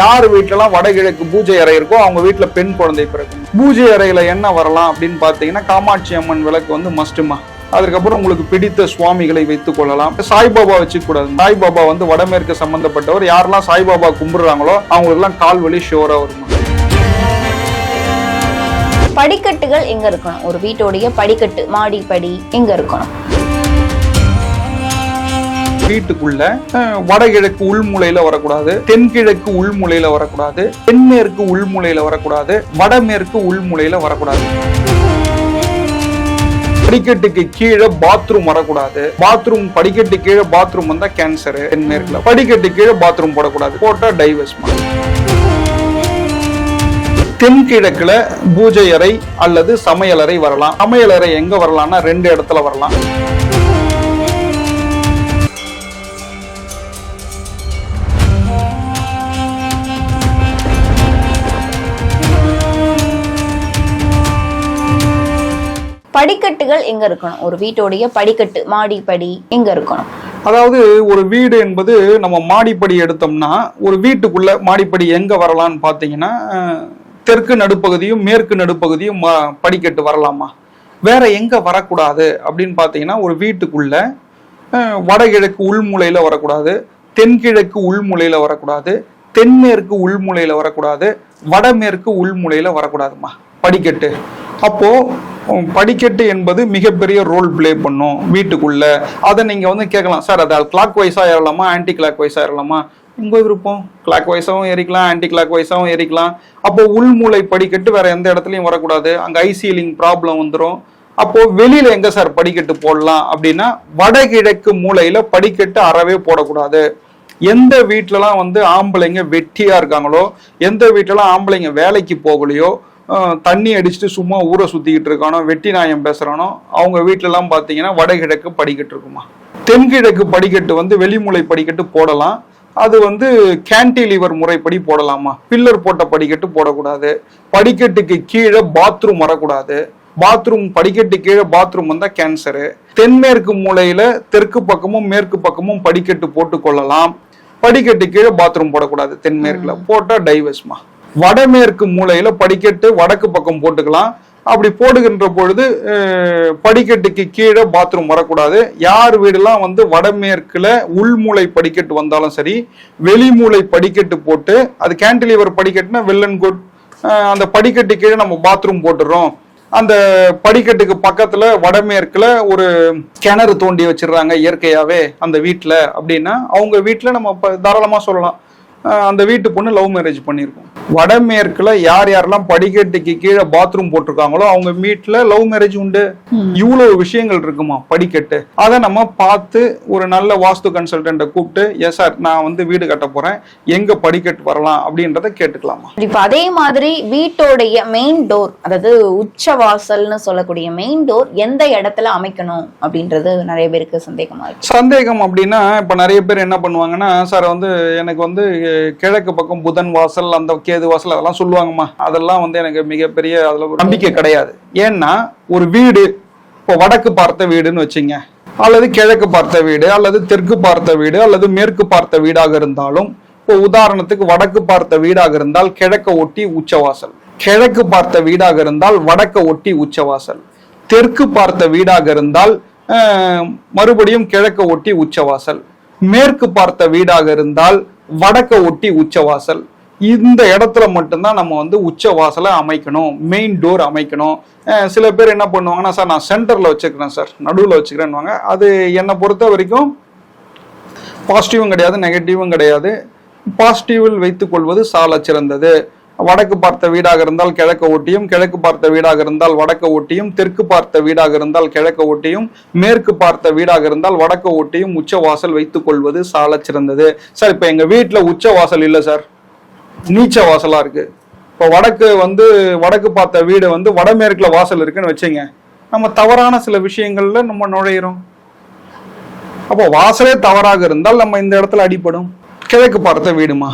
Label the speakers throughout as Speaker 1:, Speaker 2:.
Speaker 1: யார் வீட்டிலலாம் வடகிழக்கு பூஜை அறை இருக்கோ அவங்க வீட்டில் பெண் குழந்தை பிறக்கும். பூஜை அறையில் என்ன வரலாம் அப்படின்னு பார்த்தீங்கன்னா காமாட்சி அம்மன் விளக்கு வந்து மஸ்ட்டுமா அதுக்கப்புறம் உங்களுக்கு பிடித்த சுவாமிகளை வைத்துக் கொள்ளலாம். சாய்பாபா வச்சுக்க கூடாது சாய்பாபா வந்து வடமேற்கு சம்பந்தப்பட்டவர். யாரெல்லாம் சாய்பாபா கும்பிடுறாங்களோ அவங்களுக்குலாம் கால் வலி ஷோராக வருமா?
Speaker 2: படிக்கட்டுகள் எங்க இருக்கணும்? ஒரு வீட்டோடைய படிக்கட்டு மாடி படி எங்க இருக்கணும்?
Speaker 1: வீட்டுக்குள்ள வடகிழக்கு உள்முலையில வரக்கூடாது தென்கிழக்கு உள்முலையில வரக்கூடாது தென்மேற்கு உள்முலையில வரக்கூடாது வடமேற்கு உள்முலையில வரக்கூடாது. படிக்கட்டுக்கு கீழே பாத்ரூம் வரக்கூடாது. பாத்ரூம் படிக்கட்டு கீழே பாத்ரூம் வந்தா கேன்சர் தென்மேற்குல. படிக்கட்டு கீழே பாத்ரூம் போடக்கூடாது. போட்டா டைவர்ஸ் தென்கிழக்குல பூஜை அறை அல்லது சமையலறை வரலாம். சமையலறை எங்க வரலாம்னா ரெண்டு இடத்துல வரலாம்.
Speaker 2: படிக்கட்டுகள் எங்க இருக்கணும்? ஒரு வீட்டோடைய படிக்கட்டு மாடிப்படி எங்க இருக்கணும்?
Speaker 1: அதாவது ஒரு வீடு என்பது நம்ம மாடிப்படி எடுத்தோம்னா ஒரு வீட்டுக்குள்ள மாடிப்படி எங்க வரலாம்னு பார்த்தீங்கன்னா தெற்கு நடுப்பகுதியும் மேற்கு நடுப்பகுதியும் படிக்கட்டு வரலாமா? வேற எங்க வரக்கூடாது அப்படின்னு பார்த்தீங்கன்னா ஒரு வீட்டுக்குள்ள வடகிழக்கு உள்முலையில வரக்கூடாது தென்கிழக்கு உள்முலையில வரக்கூடாது தென்மேற்கு உள்முலையில வரக்கூடாது வடமேற்கு உள்முலையில வரக்கூடாதுமா? படிக்கட்டு. அப்போ படிக்கட்டு என்பது மிகப்பெரிய ரோல் ப்ளே பண்ணும் வீட்டுக்குள்ள. அதை நீங்க வந்து கேட்கலாம். சார் அது கிளாக் வைஸாக ஏறலாமா? ஆன்டி கிளாக் வைஸா ஏறலாமா? உங்க விருப்பம். கிளாக் வைஸாகவும் ஏறிக்கலாம் ஆன்டி கிளாக் வைஸாகவும் ஏறிக்கலாம். அப்போ உள்மூளை படிக்கட்டு வேற எந்த இடத்துலையும் வரக்கூடாது. அங்க ஐசீலிங் ப்ராப்ளம் வந்துடும் அப்போ வெளியில எங்க சார் படிக்கட்டு போடலாம் அப்படின்னா வடகிழக்கு மூலையில படிக்கட்டு அறவே போடக்கூடாது. எந்த வீட்டிலலாம் வந்து ஆம்பளைங்க வெட்டியா இருக்காங்களோ எந்த வீட்டிலலாம் ஆம்பளைங்க வேலைக்கு போகலையோ தண்ணி அடிச்சுட்டு சும்மா ஊரை சுத்திக்கிட்டு இருக்கானோ வெட்டி நாயம் பேசுறானோ அவங்க வீட்டிலலாம் பார்த்தீங்கன்னா வடகிழக்கு படிக்கட்டு இருக்குமா? தென்கிழக்கு படிக்கட்டு வந்து வெளிமூலை படிக்கட்டு போடலாம். அது வந்து கேன்டிலிவர் முறைப்படி போடலாமா? பில்லர் போட்ட படிக்கட்டு போடக்கூடாது. படிக்கட்டுக்கு கீழே பாத்ரூம் வரக்கூடாது. பாத்ரூம் படிக்கட்டு கீழே பாத்ரூம் வந்தா கேன்சரு தென்மேற்கு மூலையில தெற்கு பக்கமும் மேற்கு பக்கமும் படிக்கட்டு போட்டு கொள்ளலாம். படிக்கட்டு கீழே பாத்ரூம் போடக்கூடாது தென்மேற்குல. போட்டா டைவர்ஸ்மா வடமேற்கு மூலையில படிக்கட்டு வடக்கு பக்கம் போட்டுக்கலாம். அப்படி போடுகின்ற பொழுது படிக்கட்டுக்கு கீழே பாத்ரூம் வரக்கூடாது. யார் வீடெல்லாம் வந்து வடமேற்குல உள்மூலை படிக்கட்டு வந்தாலும் சரி வெளிமூளை படிக்கட்டு போட்டு அது கேண்டிலீவர் படிக்கட்டுனா வெல் அண்ட் குட் அந்த படிக்கட்டு கீழே நம்ம பாத்ரூம் போட்டுறோம். அந்த படிக்கட்டுக்கு பக்கத்துல வடமேற்குல ஒரு கிணறு தோண்டி வச்சிடுறாங்க இயற்கையாவே அந்த வீட்டில் அப்படின்னா அவங்க வீட்டில் நம்ம இப்ப தாராளமா சொல்லலாம். அந்த வீட்டு பொண்ணு லவ் மேரேஜ் பண்ணியிருக்கோம். வடமேற்குல யார் யாரெல்லாம் படிக்கட்டுக்கு கீழே பாத்ரூம் போட்டிருக்காங்களோ அவங்க வீட்ல லவ் மேரேஜ் உண்டு. இவ்வளவு விஷயங்கள் இருக்குமா படிக்கட்டு? அதை நம்ம பார்த்து ஒரு நல்ல வாஸ்து கன்சல்டன்ட்டை கூப்பிட்டு எஸ் சார் நான் வந்து வீடு கட்ட போறேன். எங்க படிக்கட்டு வரலாம்? அப்படின்றத கேட்டுக்கலாமா?
Speaker 2: இப்ப அதே மாதிரி வீட்டோடைய மெயின் டோர் அதாவது உச்ச வாசல்னு சொல்லக்கூடிய மெயின் டோர் எந்த இடத்துல அமைக்கணும் அப்படின்றது நிறைய பேருக்கு சந்தேகமா இருக்கு.
Speaker 1: சந்தேகம் அப்படின்னா இப்ப நிறைய பேர் என்ன பண்ணுவாங்கன்னா சார் வந்து எனக்கு வந்து கிழக்கு பக்கம் புதன் வாசல் அந்த கேது வாசல் அதெல்லாம் சொல்லுவாங்கம்மா. அதெல்லாம் வந்து எனக்கு மிகப்பெரிய அதுல ஒரு நம்பிக்கை கிடையாது. ஏன்னா ஒரு வீடு இப்போ வடக்கு பார்த்த வீடுன்னு வச்சுங்க. அல்லது கிழக்கு பார்த்த வீடு அல்லது தெற்கு பார்த்த வீடு அல்லது மேற்கு பார்த்த வீடாக இருந்தாலும் இப்போ உதாரணத்துக்கு வடக்கு பார்த்த வீடாக இருந்தால் கிழக்க ஒட்டி உச்சவாசல். கிழக்கு பார்த்த வீடாக இருந்தால் வடக்க ஒட்டி உச்சவாசல். தெற்கு பார்த்த வீடாக இருந்தால் மறுபடியும் கிழக்க ஒட்டி உச்சவாசல். மேற்கு பார்த்த வீடாக இருந்தால் வடக்க ஒட்டி உச்சவாசல். இந்த இடத்துல மட்டும்தான் நம்ம வந்து உச்ச வாசலை அமைக்கணும் மெயின் டோர் அமைக்கணும். சில பேர் என்ன பண்ணுவாங்கன்னா சார் நான் சென்டர்ல வச்சுக்கிறேன் சார். நடுவில் வச்சுக்கிறேன்னுவாங்க. அது என்னை பொறுத்த வரைக்கும் பாசிட்டிவும் கிடையாது நெகட்டிவும் கிடையாது. பாசிட்டிவில் வைத்துக் கொள்வது சால சிறந்தது. வடக்கு பார்த்த வீடாக இருந்தால் கிழக்கு ஒட்டியும் கிழக்கு பார்த்த வீடாக இருந்தால் வடக்கு ஒட்டியும் தெற்கு பார்த்த வீடாக இருந்தால் கிழக்கு ஒட்டியும் மேற்கு பார்த்த வீடாக இருந்தால் வடக்கு ஒட்டியும் உச்சவாசல் வைத்துக் கொள்வது சால சிறந்தது. சார் இப்ப எங்க வீட்டுல உச்சவாசல் இல்லை சார். நீச்ச வாசலா இருக்கு. இப்போ வடக்கு வந்து வடக்கு பார்த்த வீடு வந்து வடமேற்குல வாசல் இருக்குன்னு வச்சுங்க. நம்ம தவறான சில விஷயங்கள்ல நம்ம நுழையிறோம். அப்போ வாசலே தவறாக இருந்தால் நம்ம இந்த இடத்துல அடிபடும். கிழக்கு பார்த்த வீடுமா?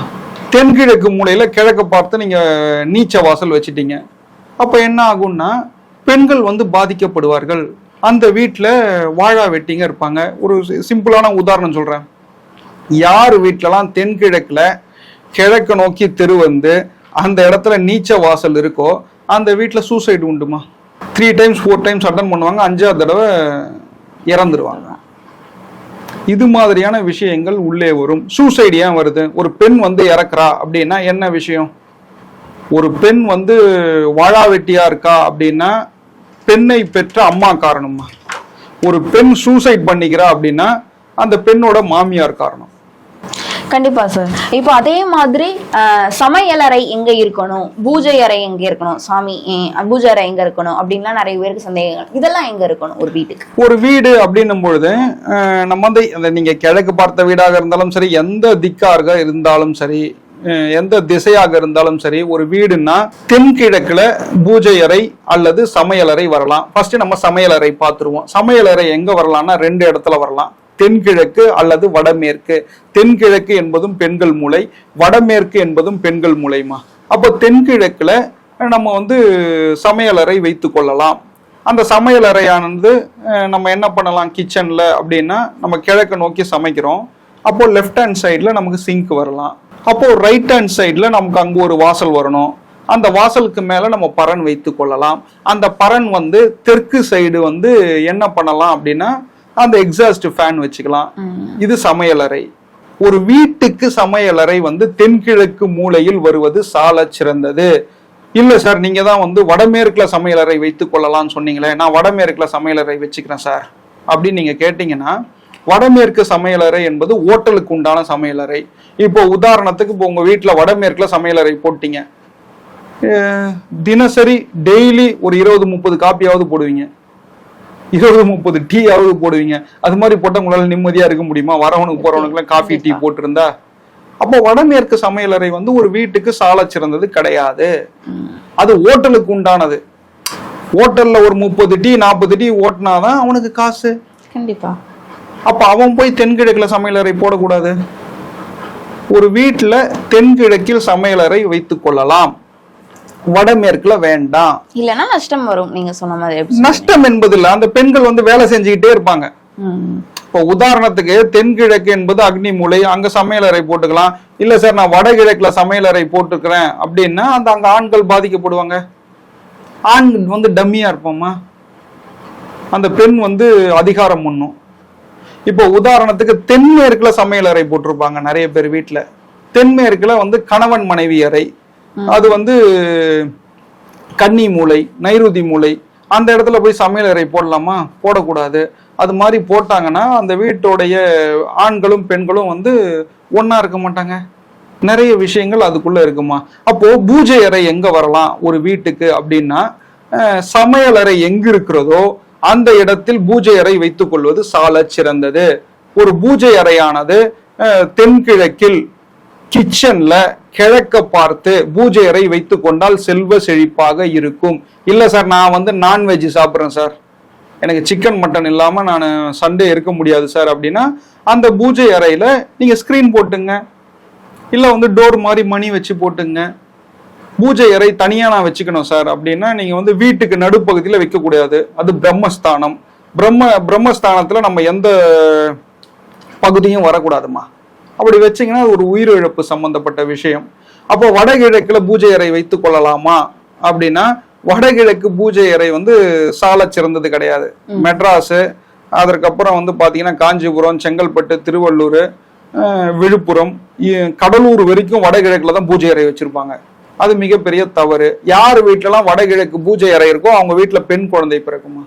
Speaker 1: தென்கிழக்கு மூலையில் கிழக்க பார்த்து நீங்கள் நீச்ச வாசல் வச்சிட்டீங்க. அப்போ என்ன ஆகும்னா பெண்கள் வந்து பாதிக்கப்படுவார்கள். அந்த வீட்டில் வாழா வெட்டிங்க இருப்பாங்க. ஒரு சி- சிம்பிளான உதாரணம் சொல்கிறேன் யார் வீட்டிலலாம் தென்கிழக்கில் கிழக்கு நோக்கி தெரு வந்து அந்த இடத்துல நீச்ச வாசல் இருக்கோ அந்த வீட்டில் suicide உண்டுமா? Three times four times attempt பண்ணுவாங்க. அஞ்சாவது தடவை இறந்துருவாங்க. இது மாதிரியான விஷயங்கள் உள்ளே வரும். சூசைடு ஏன் வருது? ஒரு பெண் வந்து இறக்குறா அப்படின்னா என்ன விஷயம்? ஒரு பெண் வந்து வாழா வெட்டியா இருக்கா அப்படின்னா பெண்ணை பெற்ற அம்மா காரணமா ஒரு பெண் சூசைட் பண்ணிக்கிறா அப்படின்னா அந்த பெண்ணோட மாமியார் காரணம்.
Speaker 2: கண்டிப்பா சார் இப்போ அதே மாதிரி சமையலறை எங்க இருக்கணும்? பூஜை அறை எங்க இருக்கணும்? சாமி பூஜை அறை எங்க இருக்கணும்? அப்படின்லாம் நிறைய பேருக்கு சந்தேகங்கள் இதெல்லாம் எங்க இருக்கணும்? ஒரு வீட்டுக்கு.
Speaker 1: ஒரு வீடு அப்படின்னும் பொழுது நம்ம வந்து அந்த நீங்க கிழக்கு பார்த்த வீடாக இருந்தாலும் சரி எந்த திக்காக இருந்தாலும் சரி எந்த திசையாக இருந்தாலும் சரி ஒரு வீடுன்னா தென்கிழக்குல பூஜை அறை அல்லது சமையலறை வரலாம். ஃபர்ஸ்ட் நம்ம சமையலறை பார்த்துருவோம். சமையலறை எங்க வரலாம்னா ரெண்டு இடத்துல வரலாம். தென்கிழக்கு அல்லது வடமேற்கு. தென்கிழக்கு என்பதும் பெண்கள் மூளை வடமேற்கு என்பதும் பெண்கள் மூளைமா அப்போ தென்கிழக்குல நம்ம வந்து சமையலறை வைத்து கொள்ளலாம். அந்த சமையலறையானது நம்ம என்ன பண்ணலாம் கிச்சன்ல அப்படின்னா நம்ம கிழக்கு நோக்கி சமைக்கிறோம். அப்போ லெஃப்ட் ஹேண்ட் சைடில் நமக்கு சிங்க் வரலாம். அப்போ ரைட் ஹேண்ட் சைடில் நமக்கு அங்கே ஒரு வாசல் வரணும். அந்த வாசலுக்கு மேலே நம்ம பரன் வைத்து கொள்ளலாம். அந்த பரன் வந்து தெற்கு சைடு வந்து என்ன பண்ணலாம் அப்படின்னா அந்த எக்ஸாஸ்ட் ஃபேன் வச்சுக்கலாம். இது சமையலறை. ஒரு வீட்டுக்கு சமையலறை வந்து தென்கிழக்கு மூலையில் வருவது சால சிறந்தது. இல்ல சார் நீங்க தான் வந்து வடமேற்குல சமையலறை வைத்துக் கொள்ளலாம்னு சொன்னீங்களே நான் வடமேற்குல சமையலறை வச்சுக்கிறேன் சார் அப்படின்னு நீங்க கேட்டீங்கன்னா வடமேற்கு சமையலறை என்பது ஓட்டலுக்கு உண்டான சமையலறை. இப்போ உதாரணத்துக்கு இப்போ உங்க வீட்டுல வடமேற்குல சமையலறை போட்டீங்க. தினசரி டெய்லி ஒரு இருபது முப்பது காப்பியாவது போடுவீங்க. இருபது முப்பது டீயாவது போடுவீங்க. அது மாதிரி போட்டா உங்களால நிம்மதியா இருக்க முடியுமா? வரவனுக்கு போறவனுக்குலாம் காஃபி டீ போட்டிருந்தா? அப்போ வடமேற்கு சமையலறை வந்து ஒரு வீட்டுக்கு சால சிறந்தது கிடையாது. அது ஓட்டலுக்கு உண்டானது. ஓட்டல்ல ஒரு முப்பது டீ நாற்பது டீ ஓட்டினாதான் அவனுக்கு காசு.
Speaker 2: கண்டிப்பா.
Speaker 1: அப்ப அவன் போய் தென்கிழக்குல சமையலறை போடக்கூடாது? ஒரு வீட்டுல தென்கிழக்கில் சமையலறை வைத்துக் கொள்ளலாம். வடமேற்குல வேண்டாம்.
Speaker 2: இல்லைன்னா நஷ்டம் வரும் நீங்க சொன்ன மாதிரி.
Speaker 1: நஷ்டம் என்பதில்ல. அந்த பெண்கள் வந்து வேலை செஞ்சுக்கிட்டே இருப்பாங்க. இப்போ உதாரணத்துக்கு தென்கிழக்கு என்பது அக்னி மூலை அங்க சமையலறை போட்டுக்கலாம். இல்ல சார் நான் வடகிழக்குல சமையலறை போட்டுக்கிறேன் அப்படின்னா அந்த அங்க ஆண்கள் பாதிக்கப்படுவாங்க. ஆண் வந்து டம்மியா இருப்போமா? அந்த பெண் வந்து அதிகாரம் பண்ணும். இப்போ உதாரணத்துக்கு தென்மேற்குல சமையலறை போட்டிருப்பாங்க நிறைய பேர் வீட்டுல தென்மேற்குல வந்து கணவன் மனைவி அறை அது வந்து கன்னி மூலை நைருதி மூலை அந்த இடத்துல போய் சமையலறை போடலாமா? போடக்கூடாது. அது மாதிரி போட்டாங்கன்னா அந்த வீட்டோடைய ஆண்களும் பெண்களும் வந்து ஒன்னா இருக்க மாட்டாங்க. நிறைய விஷயங்கள் அதுக்குள்ள இருக்குமா? அப்போ பூஜை அறை எங்க வரலாம்? ஒரு வீட்டுக்கு அப்படின்னா சமையல் சமையலறை எங்க இருக்கிறதோ அந்த இடத்தில் பூஜை அறை வைத்துக் கொள்வது சால சிறந்தது. ஒரு பூஜை அறையானது தென்கிழக்கில் கிச்சன்ல கிழக்க பார்த்து பூஜை அறை வைத்து கொண்டால் செல்வ செழிப்பாக இருக்கும். இல்ல சார் நான் வந்து நான்வெஜ் சாப்பிட்றேன் சார் எனக்கு சிக்கன் மட்டன் இல்லாம நான் சண்டே இருக்க முடியாது சார் அப்படின்னா அந்த பூஜை அறையில நீங்க ஸ்கிரீன் போட்டுங்க. இல்ல வந்து டோர் மாதிரி மணி வச்சு போட்டுங்க. பூஜை அறை தனியா நான் வச்சுக்கணும் சார் அப்படின்னா நீங்க வந்து வீட்டுக்கு நடுப்பகுதியில வைக்க கூடாது அது பிரம்மஸ்தானம். பிரம்ம பிரம்மஸ்தானத்துல நம்ம எந்த பகுதியும் வரக்கூடாதுமா அப்படி வச்சீங்கன்னா ஒரு உயிரிழப்பு சம்பந்தப்பட்ட விஷயம். அப்போ வடகிழக்குல பூஜை அறை வைத்துக் கொள்ளலாமா? அப்படின்னா வடகிழக்கு பூஜை அறை வந்து சால சிறந்தது கிடையாது. மெட்ராஸ் அதற்கப்புறம் வந்து பாத்தீங்கன்னா காஞ்சிபுரம் செங்கல்பட்டு திருவள்ளூர் விழுப்புரம் கடலூர் வரைக்கும் வடகிழக்குல தான் பூஜை அறை வச்சிருப்பாங்க. அது மிகப்பெரிய தவறு. யார் வீட்டுலலாம் வடகிழக்கு பூஜை அறை இருக்கோ அவங்க வீட்டுல பெண் குழந்தை பிறக்குமா?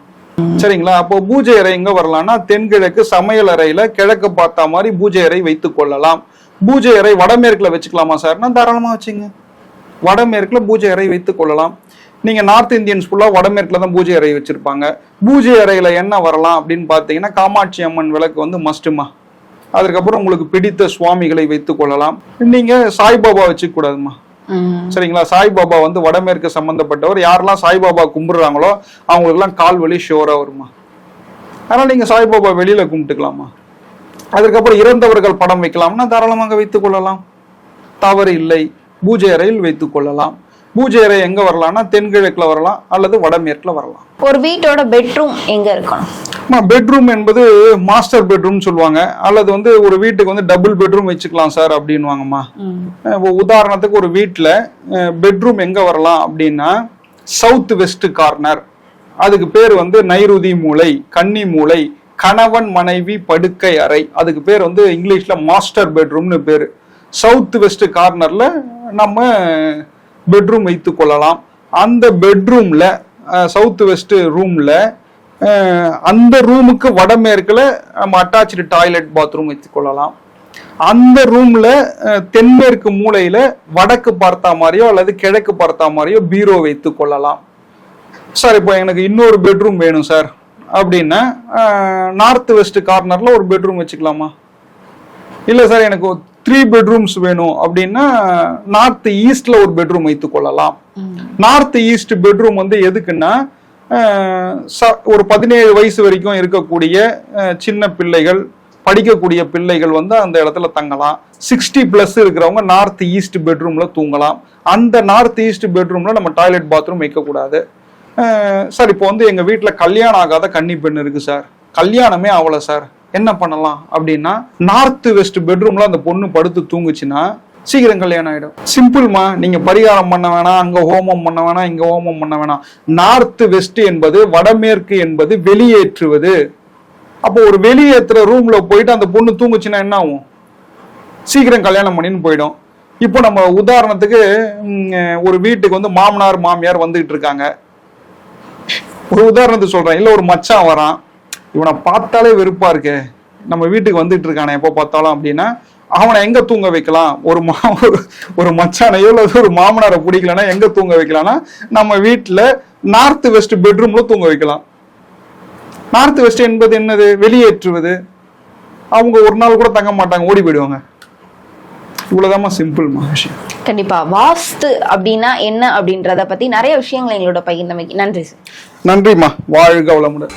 Speaker 1: சரிங்களா? அப்போ பூஜை அறை எங்க வரலாம்னா தென்கிழக்கு சமையல் அறையில கிழக்கு பார்த்தா மாதிரி பூஜை அறை வைத்துக் கொள்ளலாம். பூஜை அறை வடமேற்குல வச்சுக்கலாமா சார்னா தாராளமா வச்சுங்க. வடமேற்குல பூஜை அறை வைத்துக் கொள்ளலாம். நீங்க நார்த் இந்தியன்ஸ் ஃபுல்லா வடமேற்குல தான் பூஜை அறை வச்சிருப்பாங்க. பூஜை அறையில என்ன வரலாம் அப்படின்னு பாத்தீங்கன்னா காமாட்சி அம்மன் விளக்கு வந்து மஸ்ட்டுமா அதுக்கப்புறம் உங்களுக்கு பிடித்த சுவாமிகளை வைத்துக் கொள்ளலாம். நீங்க சாய்பாபா
Speaker 2: வச்சுக்கூடாதுமா
Speaker 1: சரிங்களா? சாய்பாபா வந்து வடமேற்கு சம்பந்தப்பட்டவர். யாரெல்லாம் சாய்பாபா கும்பிடுறாங்களோ அவங்களுக்குலாம் கால் வலி ஷோரா வருமா அதனால நீங்க சாய்பாபா வெளியில கும்பிட்டுக்கலாமா அதுக்கப்புறம் இறந்தவர்கள் படம் வைக்கலாம்னா தாராளமாக வைத்துக் கொள்ளலாம். தவறு இல்லை. பூஜை அறையில் வைத்துக் கொள்ளலாம். பூஜை அறை எங்க வரலாம்னா தென்கிழக்குல வரலாம் அல்லது வடமேற்குல வரலாம்.
Speaker 2: ஒரு வீட்டோட பெட்ரூம் எங்க இருக்கணும்?
Speaker 1: பெட்ரூம் என்பது மாஸ்டர் பெட்ரூம் சொல்லுவாங்க. அல்லது வந்து ஒரு வீட்டுக்கு வந்து டபுள் பெட்ரூம் வச்சுக்கலாம் சார் அப்படின்வாங்கம்மா உதாரணத்துக்கு ஒரு வீட்டில் பெட்ரூம் எங்க வரலாம் அப்படின்னா சவுத் வெஸ்ட் கார்னர் அதுக்கு பேர் வந்து நைருதி மூலை கன்னி மூலை கணவன் மனைவி படுக்கை அறை. அதுக்கு பேர் வந்து இங்கிலீஷ்ல மாஸ்டர் பெட்ரூம்னு பேர். சவுத் வெஸ்ட் கார்னர்ல நம்ம பெட்ரூம் வைத்து கொள்ளலாம். அந்த பெட்ரூம்ல சவுத் வெஸ்ட் ரூம்ல அந்த ரூமுக்கு வடமேற்குல நம்ம அட்டாச்சு டாய்லெட் பாத்ரூம் வைத்துக் கொள்ளலாம். அந்த ரூம்ல தென்மேற்கு மூலையில வடக்கு பார்த்தா மாதிரியோ அல்லது கிழக்கு பார்த்தா மாதிரியோ பீரோ வைத்துக் கொள்ளலாம். சார் இப்போ எனக்கு இன்னொரு பெட்ரூம் வேணும் சார். அப்படின்னா நார்த் வெஸ்ட் கார்னர்ல ஒரு பெட்ரூம் வச்சுக்கலாமா? இல்ல சார் எனக்கு த்ரீ பெட்ரூம்ஸ் வேணும் அப்படின்னா நார்த் ஈஸ்ட்ல ஒரு பெட்ரூம் வைத்துக் கொள்ளலாம். நார்த் ஈஸ்ட் பெட்ரூம் வந்து எதுக்குன்னா ஒரு பதினேழு வயசு வரைக்கும் இருக்கக்கூடிய சின்ன பிள்ளைகள் படிக்கக்கூடிய பிள்ளைகள் வந்து அந்த இடத்துல தங்கலாம். சிக்ஸ்டி பிளஸ் இருக்கிறவங்க நார்த் ஈஸ்ட் பெட்ரூம்ல தூங்கலாம். அந்த நார்த் ஈஸ்ட் பெட்ரூம்ல நம்ம டாய்லெட் பாத்ரூம் வைக்கக்கூடாது. சார் இப்போ வந்து எங்க வீட்ல கல்யாணம் ஆகாத கன்னி பெண் இருக்கு சார் கல்யாணமே ஆகல சார் என்ன பண்ணலாம் அப்படின்னா நார்த் வெஸ்ட் பெட்ரூம்ல அந்த பொண்ணு படுத்து தூங்குச்சுன்னா சீக்கிரம் கல்யாணம் ஆயிடும். சிம்பிள்மா நீங்க பரிகாரம் பண்ண வேணாம் அங்க ஹோமம் பண்ண வேணாம் இங்க ஹோமம் பண்ண வேணாம். நார்த் வெஸ்ட் என்பது வடமேற்கு என்பது வெளியேற்றுவது. அப்போ ஒரு வெளியேற்றுற ரூம்ல போயிட்டு அந்த பொண்ணு தூங்குச்சுன்னா என்ன ஆகும்? சீக்கிரம் கல்யாணம் பண்ணின்னு போயிடும். இப்போ நம்ம உதாரணத்துக்கு ஒரு வீட்டுக்கு வந்து மாமனார் மாமியார் வந்துகிட்டு இருக்காங்க. ஒரு உதாரணத்துக்கு சொல்றேன். இல்ல ஒரு மச்சான் வரான். இவனை பார்த்தாலே வெறுப்பா இருக்கு. நம்ம வீட்டுக்கு வந்துட்டு இருக்கானே எப்போ பார்த்தாலும் அப்படின்னா அவனை எங்க தூங்க வைக்கலாம்? ஒரு மா ஒரு- மச்சானையோ இல்ல ஒரு மாமனாரை பிடிக்கலன்னா எங்க தூங்க வைக்கலாம்னா நம்ம வீட்டுல நார்த் வெஸ்ட் பெட்ரூம்ல தூங்க வைக்கலாம். நார்த் வெஸ்ட் என்பது என்னது? வெளியேற்றுவது. அவங்க ஒரு நாள் கூட தங்க மாட்டாங்க ஓடி போயிடுவாங்க. இவ்வளவுதாம்மா சிம்பிள்மா விஷயம்
Speaker 2: கண்டிப்பா. வாஸ்து அப்படின்னா என்ன அப்படின்றத பத்தி நிறைய விஷயங்களை எங்களோட பகிர்ந்தமைக்கு நன்றி சார்
Speaker 1: நன்றிம்மா. வாழ்க வளமுடன்.